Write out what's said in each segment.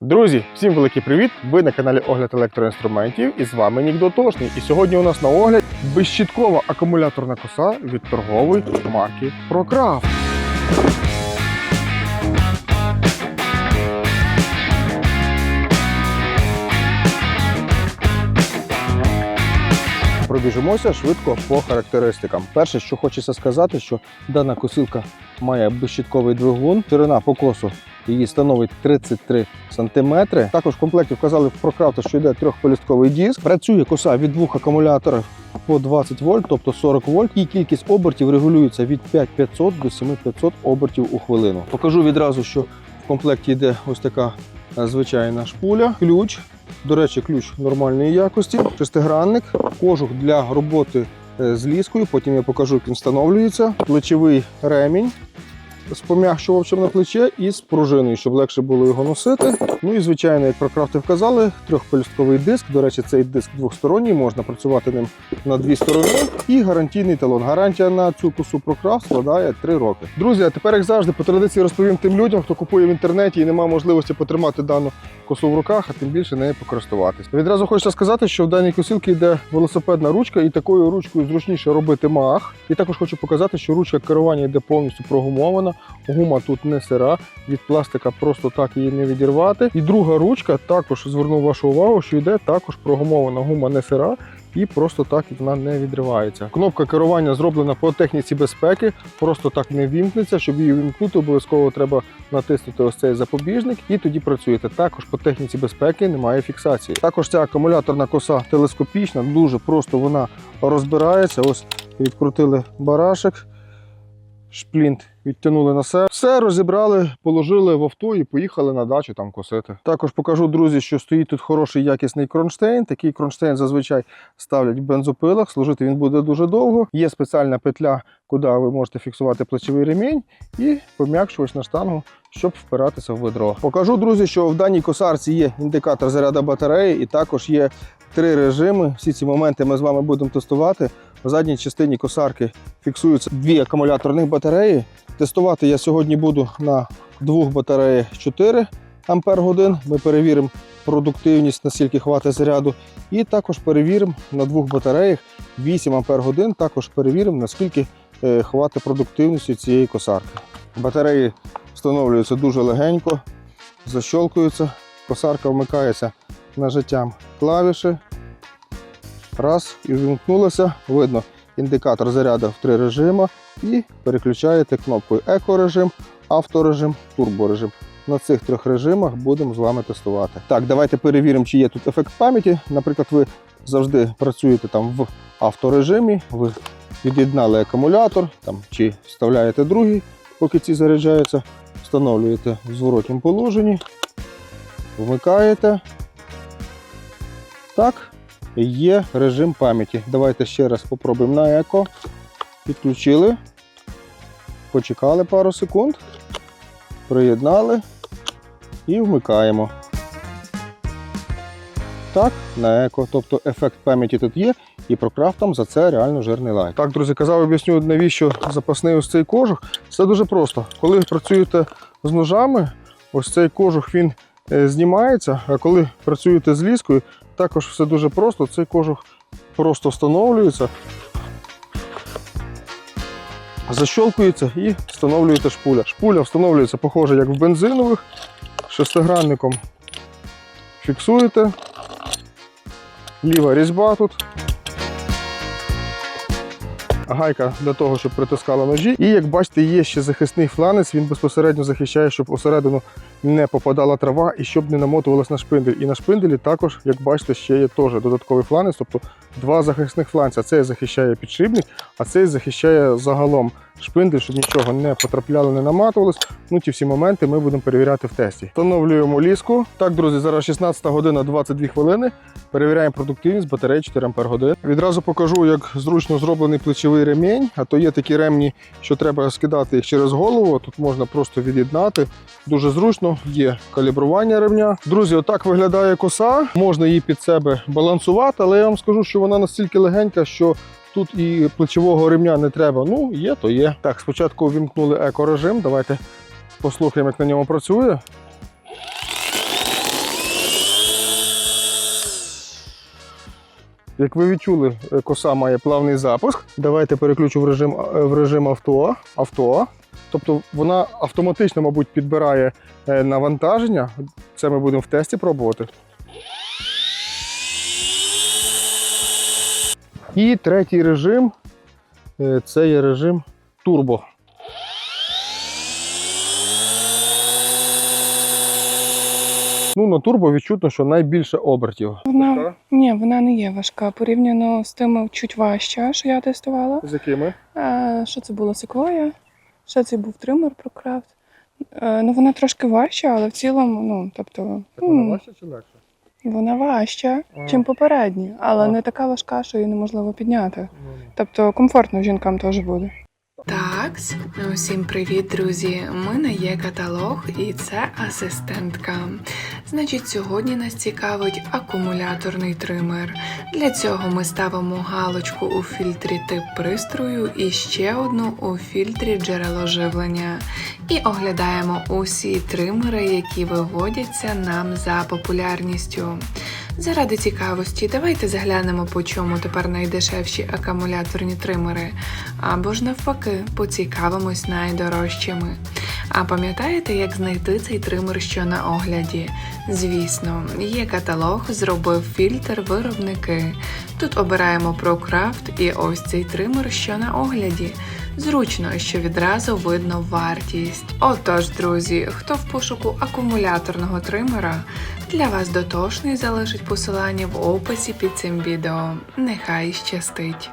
Друзі, всім великий привіт! Ви на каналі Огляд електроінструментів і з вами Нік Дотошний. І сьогодні у нас на огляд безщіткова акумуляторна коса від торгової марки ProCraft. Пробіжимося швидко по характеристикам. Перше, що хочеться сказати, що дана косилка має безщітковий двигун, ширина покосу її становить 33 см. Також в комплекті вказали в ProCraft, що йде трьохполістковий диск. Працює коса від двох акумуляторів по 20 вольт, тобто 40 вольт, і кількість обертів регулюється від 5500 до 7500 обертів у хвилину. Покажу відразу, що в комплекті йде ось така е, звичайна шпуля, ключ. До речі, ключ нормальної якості, шестигранник, кожух для роботи е, з ліскою. Потім я покажу, як він встановлюється. Плечовий ремінь з пом'якшувачем на плече і з пружиною, щоб легше було його носити. Ну і звичайно, як про крафти вказали, трьохполістковий диск. До речі, цей диск двосторонній, можна працювати ним на дві сторони. І гарантійний талон. Гарантія на цю косу ProCraft складає 3 роки. Друзі, а тепер, як завжди, по традиції розповім тим людям, хто купує в інтернеті і немає можливості потримати дану косу в руках, а тим більше нею покористуватись. Відразу хочеться сказати, що в даній косилці йде велосипедна ручка, і такою ручкою зручніше робити мах. І також хочу показати, що ручка керування йде повністю прогумована. Гума тут не сира, від пластика просто так її не відірвати. І друга ручка також зверну вашу увагу, що йде також прогумована гума не сира. І просто так вона не відривається. Кнопка керування зроблена по техніці безпеки, просто так не вімкнеться. Щоб її вімкнути, обов'язково треба натиснути ось цей запобіжник, і тоді працюєте. Також по техніці безпеки немає фіксації. Також ця акумуляторна коса телескопічна, дуже просто вона розбирається. Ось відкрутили барашек, шплінт відтягнули на себе. Все розібрали, положили в авто і поїхали на дачу там косити. Також покажу, друзі, що стоїть тут хороший якісний кронштейн. Такий кронштейн зазвичай ставлять в бензопилах. Служити він буде дуже довго. Є спеціальна петля, куди ви можете фіксувати плечовий ремінь і пом'якшувач на штангу, щоб впиратися в ведро. Покажу, друзі, що в даній косарці є індикатор заряду батареї, і також є три режими. Всі ці моменти ми з вами будемо тестувати. В задній частині косарки фіксуються дві акумуляторних батареї. Тестувати я сьогодні буду на двох батареях 4 Ампер. Ми перевіримо продуктивність, наскільки хватить заряду. І також перевіримо на двох батареях 8 Ампер. Також перевіримо, наскільки е, хватить продуктивності цієї косарки. Батареї встановлюються дуже легенько, защолкуються. Косарка вмикається нажаттям клавіші. Раз і вимкнулося. Видно індикатор заряду в три режими. І переключаєте кнопкою екорежим, авторежим, турборежим. На цих трьох режимах будемо з вами тестувати. Так, давайте перевіримо, чи є тут ефект пам'яті. Наприклад, ви завжди працюєте там в авторежимі, ви від'єднали акумулятор там, чи вставляєте другий, поки ці заряджаються, встановлюєте в зворотньому положенні, вмикаєте. Так, є режим пам'яті. Давайте ще раз спробуємо на еко. Підключили, почекали пару секунд, приєднали і вмикаємо. Так, на еко. Тобто ефект пам'яті тут є, і прокрафтом за це реально жирний лайк. Так, друзі, казав, об'ясню, навіщо запасний ось цей кожух. Це дуже просто. Коли працюєте з ножами, ось цей кожух він е, знімається, а коли працюєте з ліскою, також все дуже просто. Цей кожух просто встановлюється, защолкується і встановлюєте шпуля. Шпуля встановлюється, похоже, як в бензинових, шестигранником фіксуєте. Ліва різьба тут. Гайка для того, щоб притискала ножі. І як бачите, є ще захисний фланець, він безпосередньо захищає, щоб усередину не попадала трава і щоб не намотувалась на шпиндель. І на шпинделі також, як бачите, ще є теж додатковий фланець, тобто два захисних фланця. Цей захищає підшипник, а цей захищає загалом шпиндель, щоб нічого не потрапляло, не наматувалось. Ну ті всі моменти ми будемо перевіряти в тесті. Встановлюємо ліску. Так, друзі, зараз 16 година 22 хвилини. Перевіряємо продуктивність батареї 4 Ампер годин. Відразу покажу, як зручно зроблений плечовий ремінь. А то є такі ремні, що треба скидати їх через голову. Тут можна просто від'єднати. Дуже зручно, є калібрування ремня. Друзі, отак виглядає коса. Можна її під себе балансувати, але я вам скажу, що вона настільки легенька, що тут і плечового ремня не треба. Ну, є, то є. Так, спочатку вімкнули екорежим. Давайте послухаємо, як на ньому працює. Як ви відчули, е, коса має плавний запуск. Давайте переключу в режим е, в режим авто. Авто. Тобто вона автоматично, мабуть, підбирає е, навантаження. Це ми будемо в тесті пробувати. І третій режим е, це є режим турбо. Ну, на турбо відчутно, що найбільше обертів. Вона ні, вона не є важка. Порівняно з тими чуть важча, що я тестувала. З якими? Е, що це було секвоя? Що це був тример про Е, ну вона трошки важча, але в цілому, ну тобто, м, важче чи легше? вона важча, А. чим попередні, але А. не така важка, що її неможливо підняти. Тобто комфортно жінкам теж буде. Так, усім привіт, друзі! У мене є каталог і це асистентка. Значить, сьогодні нас цікавить акумуляторний тример. Для цього ми ставимо галочку у фільтрі тип пристрою і ще одну у фільтрі джерело живлення. І оглядаємо усі тримери, які виводяться нам за популярністю. Заради цікавості, давайте заглянемо, по чому тепер найдешевші акумуляторні тримери, або ж навпаки, поцікавимось найдорожчими. А пам'ятаєте, як знайти цей тример, що на огляді? Звісно, є каталог, зробив фільтр виробники. Тут обираємо ProCraft і ось цей тример, що на огляді. Зручно, що відразу видно вартість. Отож, друзі, хто в пошуку акумуляторного тримера, для вас дотошний залишить посилання в описі під цим відео. Нехай щастить!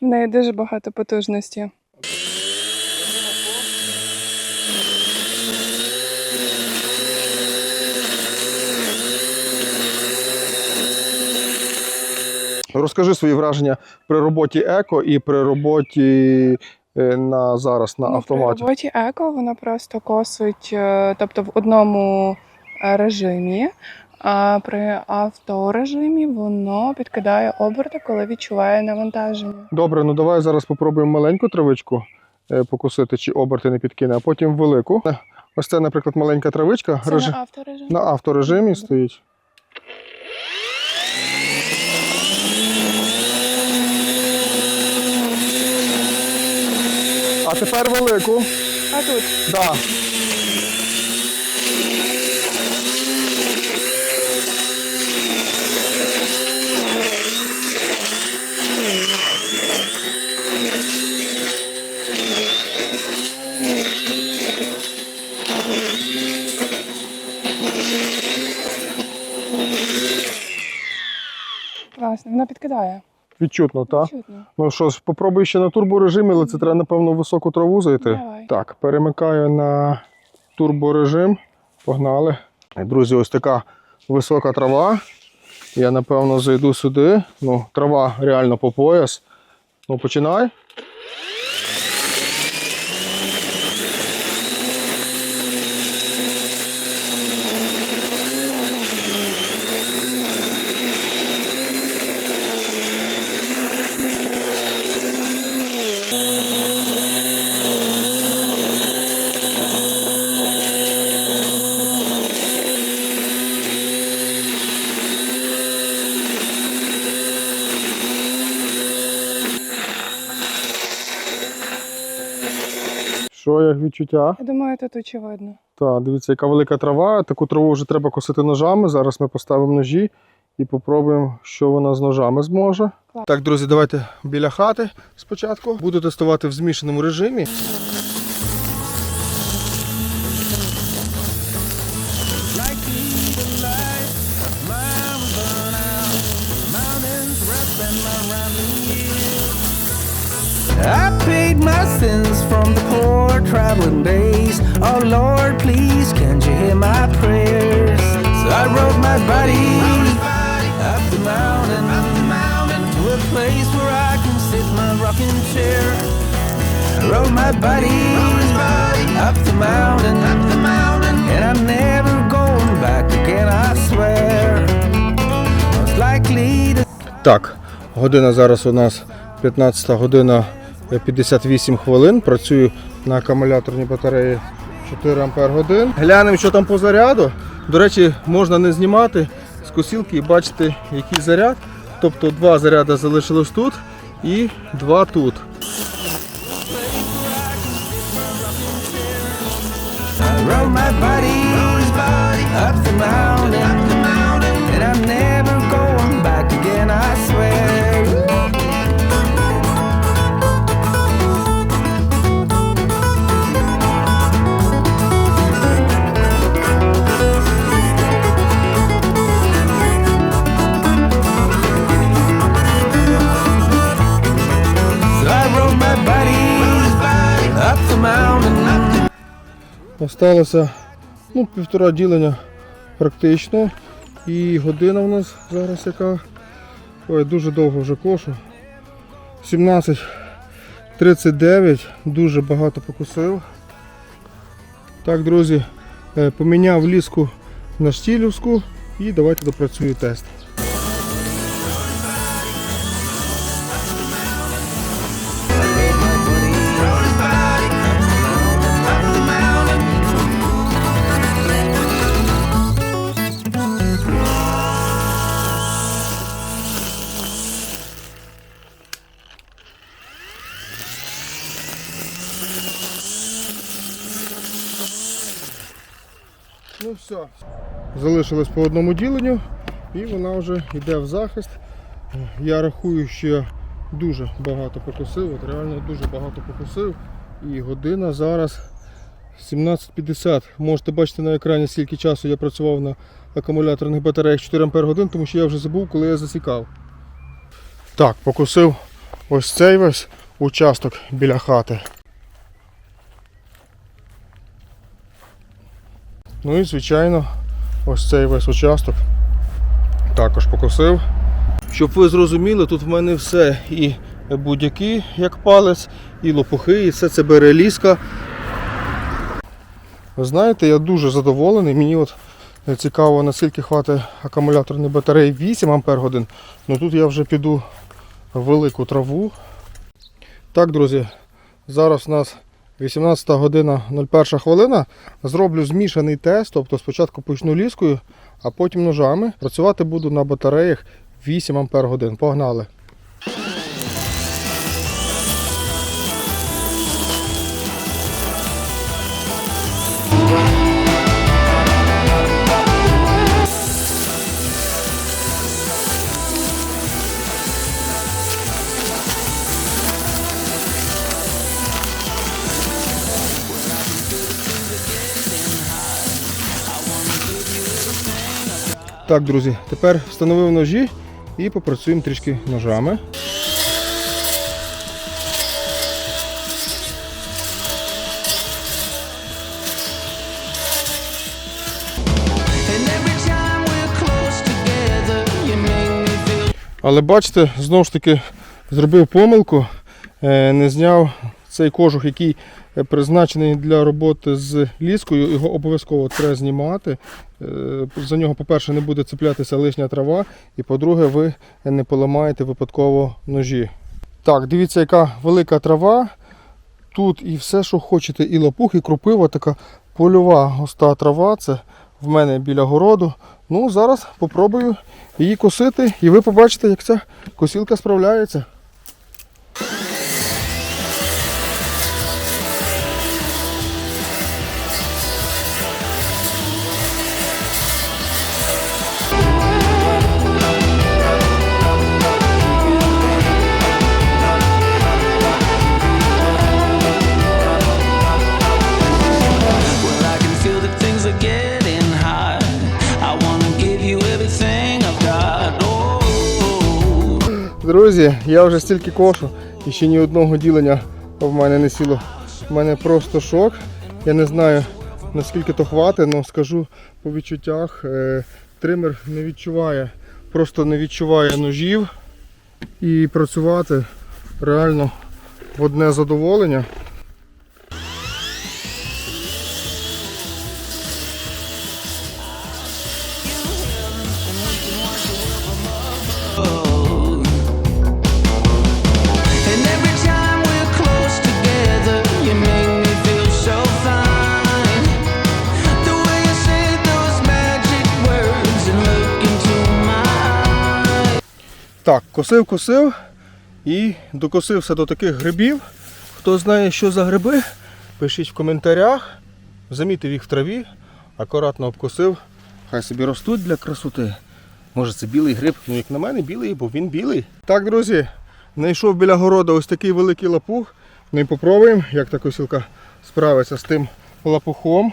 В неї дуже багато потужності. Розкажи свої враження при роботі еко і при роботі е, на зараз на Ну, При роботі еко вона просто косить, е, тобто в одному е, режимі. А при авторежимі воно підкидає оберти, коли відчуває навантаження. Добре, ну давай зараз попробуємо маленьку травичку покусити, чи оберти не підкине, а потім велику. Ось це, наприклад, маленька травичка Це режим- на авторежим? на авторежимі стоїть. Тепер велику. А тут Да. класно, вона підкидає. Відчутно, так? Чутно. Ну що ж, попробуй ще на турборежимі, але це треба, напевно, в високу траву зайти. Давай. Так, перемикаю на турборежим. Погнали. Друзі, ось така висока трава. Я напевно зайду сюди. Ну, трава реально по пояс. Ну, починай. Що як відчуття? Я думаю, тут очевидно. Так, дивіться, яка велика трава. Таку траву вже треба косити ножами. Зараз ми поставимо ножі і попробуємо, що вона з ножами зможе. Клас. Так, друзі, давайте біля хати спочатку. Буду тестувати в змішаному режимі. traveling days. Oh Lord, please, can't you hear my prayers? So I rode my body up the mountain, to a place where I can sit my rocking chair. I rode my body up the mountain, and I'm never going back again. I swear. Most likely Так, година зараз у нас 15 година е, 58 хвилин. Працюю на акумуляторній батареї 4 Ампер годин. Глянемо, що там по заряду. До речі, можна не знімати з косілки і бачити, який заряд. Тобто два заряди залишилось тут і два тут. Rode Осталося ну, півтора ділення практично. І година у нас зараз яка. Ой, дуже довго вже кошу. 17.39, дуже багато покусив. Так, друзі, е, поміняв ліску на штілівську і давайте допрацюю тест. Ну все. Залишилось по одному діленню і вона вже йде в захист. Я рахую, що дуже багато покусив, от реально дуже багато покусив. І година зараз 17.50. Можете бачити на екрані, скільки часу я працював на акумуляторних батареях 4 Ампер годин, тому що я вже забув, коли я засікав. Так, покусив ось цей весь участок біля хати. Ну і звичайно, ось цей весь участок також покосив. Щоб ви зрозуміли, тут в мене все і будь-які, як палець, і лопухи, і все це бере ліска. Ви знаєте, я дуже задоволений. Мені от цікаво, наскільки хватить акумуляторної батареї 8 Ампер годин. Ну тут я вже піду велику траву. Так, друзі, зараз у нас 18 година 01 хвилина. Зроблю змішаний тест, тобто спочатку почну ліскою, а потім ножами. Працювати буду на батареях 8 Ампер годин. Погнали! Так, друзі, тепер встановив ножі і попрацюємо трішки ножами. Але бачите, знову ж таки зробив помилку, е, не зняв цей кожух, який призначений для роботи з ліскою. Його обов'язково треба знімати. Е, За нього, по-перше, не буде цеплятися лишня трава, і по-друге, ви не поламаєте випадково ножі. Так, дивіться, яка велика трава. Тут і все, що хочете, і лопух, і крупива, така польова густа трава. Це в мене біля городу. Ну, зараз попробую її косити, і ви побачите, як ця косілка справляється. Друзі, я вже стільки кошу і ще ні одного ділення в мене не сіло. У мене просто шок. Я не знаю наскільки то хватить, але скажу по відчуттях, е, тример не відчуває, просто не відчуває ножів і працювати реально в одне задоволення. Косив, косив і докосився до таких грибів. Хто знає, що за гриби, пишіть в коментарях. Замітив їх в траві, акуратно обкосив. Хай собі ростуть для красоти. Може це білий гриб, ну як на мене, білий, бо він білий. Так, друзі, знайшов біля города ось такий великий лапух. Ну і попробуємо, як та косілка справиться з тим лапухом.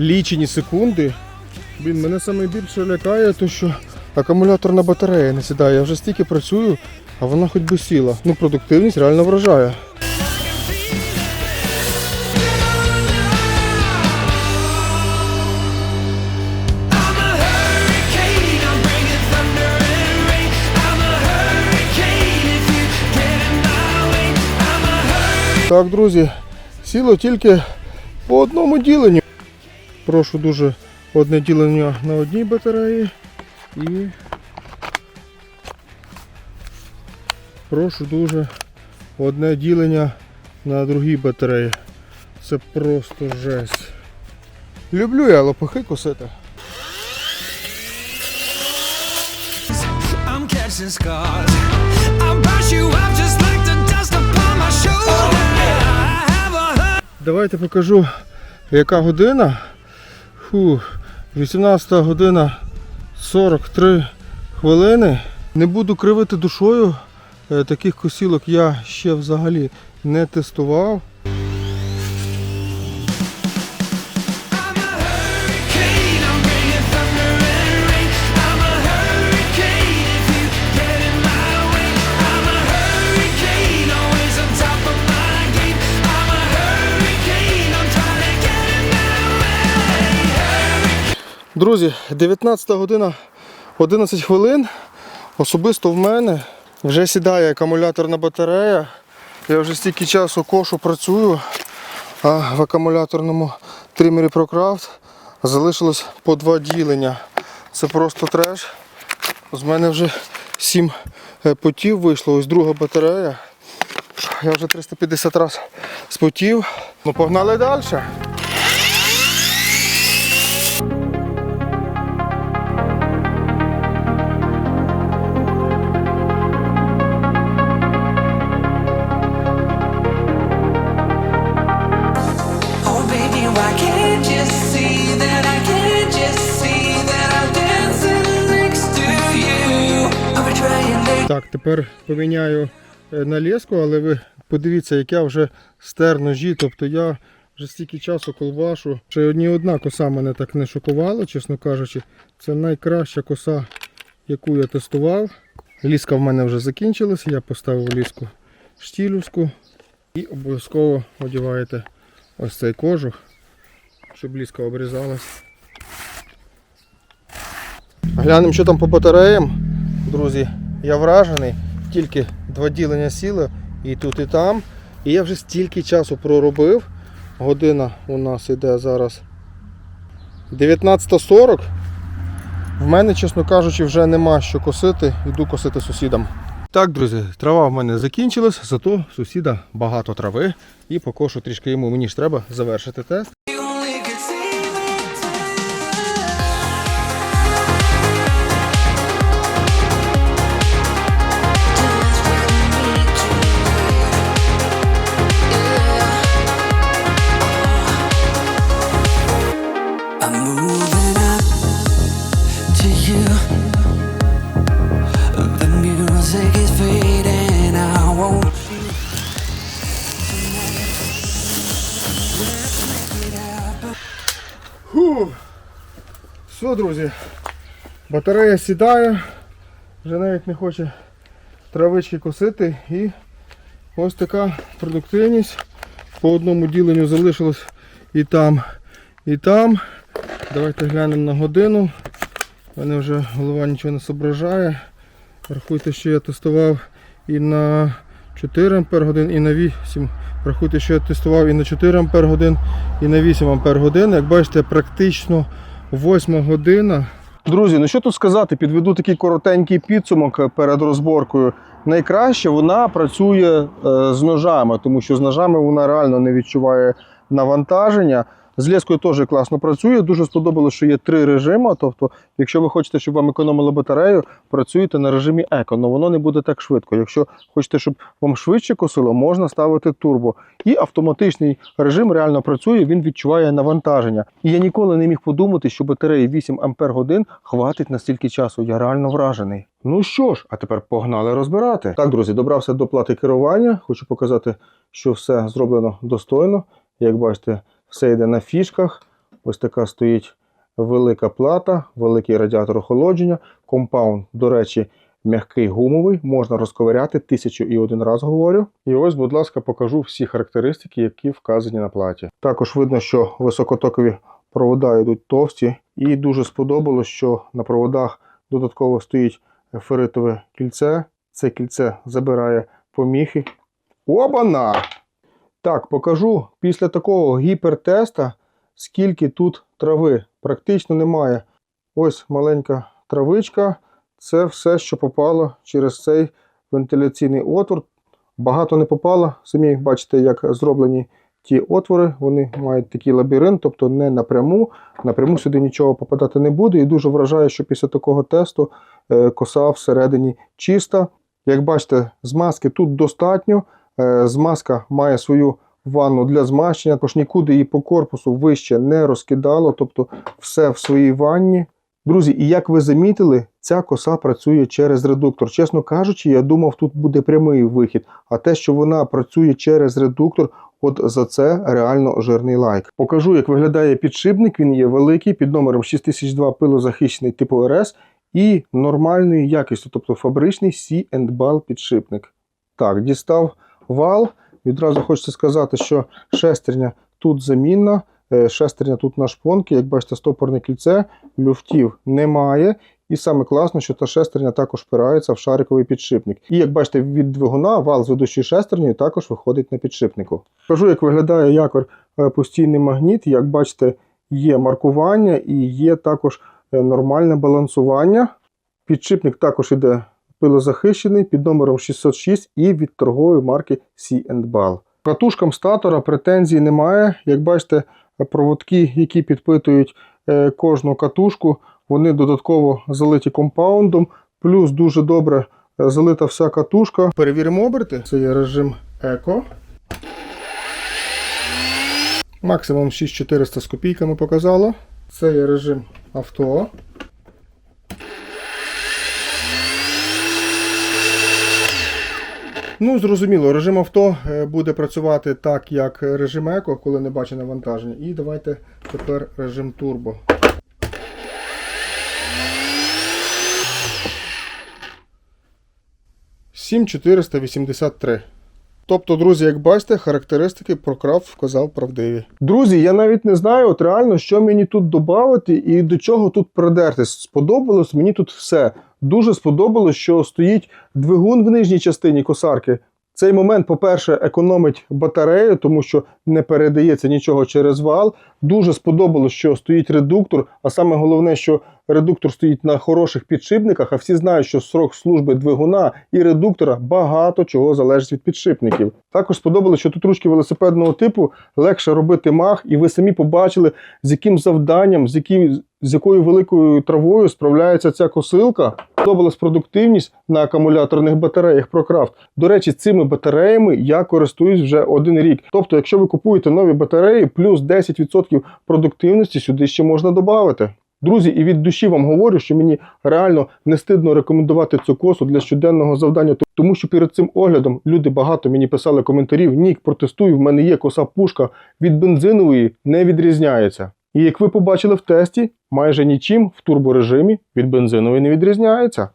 Лічені секунди. Блін, мене найбільше лякає, то що акумуляторна батарея не сідає. Я вже стільки працюю, а вона хоч би сіла. Ну, продуктивність реально вражає. Так, друзі, сіло тільки по одному діленню. Прошу дуже одне ділення на одній батареї і прошу дуже одне ділення на другій батареї. Це просто жесть. Люблю я лопухи косити. Давайте покажу, яка година. Фу, 18 година 43 хвилини. Не буду кривити душою. Е, Таких косілок я ще взагалі не тестував. Друзі, 19 година 11 хвилин. Особисто в мене вже сідає акумуляторна батарея. Я вже стільки часу кошу працюю, а в акумуляторному тримері ProCraft залишилось по два ділення. Це просто треш. З мене вже 7 потів вийшло. Ось друга батарея. Я вже 350 разів спотів. Ну погнали далі. Поміняю е, налеску, але ви подивіться, як я вже стер ножі. Тобто я вже стільки часу колбашу. Ще ні одна коса мене так не шокувала, чесно кажучи. Це найкраща коса, яку я тестував. Ліска в мене вже закінчилась, я поставив ліску штілівську. І обов'язково одягаєте ось цей кожух, щоб ліска обрізалась. Глянемо, що там по батареям. Друзі, я вражений. Тільки два ділення сіли і тут, і там. І я вже стільки часу проробив. Година у нас іде зараз 19.40. В мене, чесно кажучи, вже нема що косити. Йду косити сусідам. Так, друзі, трава в мене закінчилась, зато сусіда багато трави. І покошу трішки йому. Мені ж треба завершити тест. Друзі. Батарея сідає, вже навіть не хоче травички косити і ось така продуктивність. По одному діленню залишилось і там, і там. Давайте глянемо на годину. У мене вже голова нічого не зображає. Рахуйте, що я тестував і на 4 Ампер годин і на 8. Рахуйте, що я тестував і на 4 Ампер годин, і на 8 Ампер годин. Як бачите, практично 8 година. Друзі, ну що тут сказати, підведу такий коротенький підсумок е, перед розборкою. Найкраще вона працює е, з ножами, тому що з ножами вона реально не відчуває навантаження. З лескою теж класно працює. Дуже сподобалося, що є три режими. Тобто, якщо ви хочете, щоб вам економили батарею, працюєте на режимі еко, але воно не буде так швидко. Якщо хочете, щоб вам швидше косило, можна ставити турбо. І автоматичний режим реально працює, він відчуває навантаження. І я ніколи не міг подумати, що батареї 8 Ампер годин хватить на стільки часу. Я реально вражений. Ну що ж, а тепер погнали розбирати. Так, друзі, добрався до плати керування. Хочу показати, що все зроблено достойно. Як бачите, все йде на фішках. Ось така стоїть велика плата, великий радіатор охолодження. Компаунд, до речі, м'який гумовий, можна розковиряти тисячу і один раз говорю. І ось, будь ласка, покажу всі характеристики, які вказані на платі. Також видно, що високотокові провода йдуть товсті, і дуже сподобалось, що на проводах додатково стоїть феритове кільце. Це кільце забирає поміхи. Обана! Так, покажу після такого гіпертеста, скільки тут трави. Практично немає. Ось маленька травичка. Це все, що попало через цей вентиляційний отвор. Багато не попало. Самі бачите, як зроблені ті отвори. Вони мають такий лабіринт, тобто не напряму. Напряму сюди нічого попадати не буде. І дуже вражає, що після такого тесту е, коса всередині чиста. Як бачите, змазки тут достатньо. Е, Змазка має свою ванну для змащення, тож нікуди її по корпусу вище не розкидало, тобто все в своїй ванні. Друзі, і як ви замітили, ця коса працює через редуктор. Чесно кажучи, я думав, тут буде прямий вихід, а те, що вона працює через редуктор, от за це реально жирний лайк. Покажу, як виглядає підшипник. Він є великий, під номером 6002 пилозахищений типу РС і нормальної якості, тобто фабричний C&BAL підшипник. Так, дістав вал. Відразу хочеться сказати, що шестерня тут замінна, е, шестерня тут на шпонки, як бачите, стопорне кільце, люфтів немає. І саме класно, що та шестерня також впирається в шариковий підшипник. І як бачите, від двигуна вал з ведучою шестернею також виходить на підшипнику. Покажу, як виглядає якор е, постійний магніт. Як бачите, є маркування і є також е, нормальне балансування. Підшипник також іде пилозахищений під номером 606 і від торгової марки C&BAL. Катушкам статора претензій немає. Як бачите, проводки, які підпитують е, кожну катушку, вони додатково залиті компаундом, плюс дуже добре е, залита вся катушка. Перевіримо оберти. Це є режим Еко. Максимум 6400 з копійками показало. Це є режим авто. Ну, зрозуміло, режим авто е, буде працювати так, як режим еко, коли не бачить навантаження. І давайте тепер режим турбо. Сім 483. Тобто, друзі, як бачите, характеристики Прокрафт вказав правдиві. Друзі, я навіть не знаю, от реально, що мені тут додати і до чого тут придертись. Сподобалось мені тут все. Дуже сподобалось, що стоїть двигун в нижній частині косарки. Цей момент, по-перше, економить батарею, тому що не передається нічого через вал. Дуже сподобалось, що стоїть редуктор, а саме головне, що редуктор стоїть на хороших підшипниках, а всі знають, що срок служби двигуна і редуктора багато чого залежить від підшипників. Також сподобалось, що тут ручки велосипедного типу легше робити мах, і ви самі побачили, з яким завданням, з яким з якою великою травою справляється ця косилка. Сподобалась продуктивність на акумуляторних батареях ProCraft. До речі, цими батареями я користуюсь вже один рік. Тобто, якщо ви купуєте нові батареї, плюс 10% продуктивності сюди ще можна додати. Друзі, і від душі вам говорю, що мені реально не стидно рекомендувати цю косу для щоденного завдання, тому що перед цим оглядом люди багато мені писали коментарів. Нік, протестую, в мене є коса пушка від бензинової не відрізняється. І як ви побачили в тесті, майже нічим в турборежимі від бензинової не відрізняється.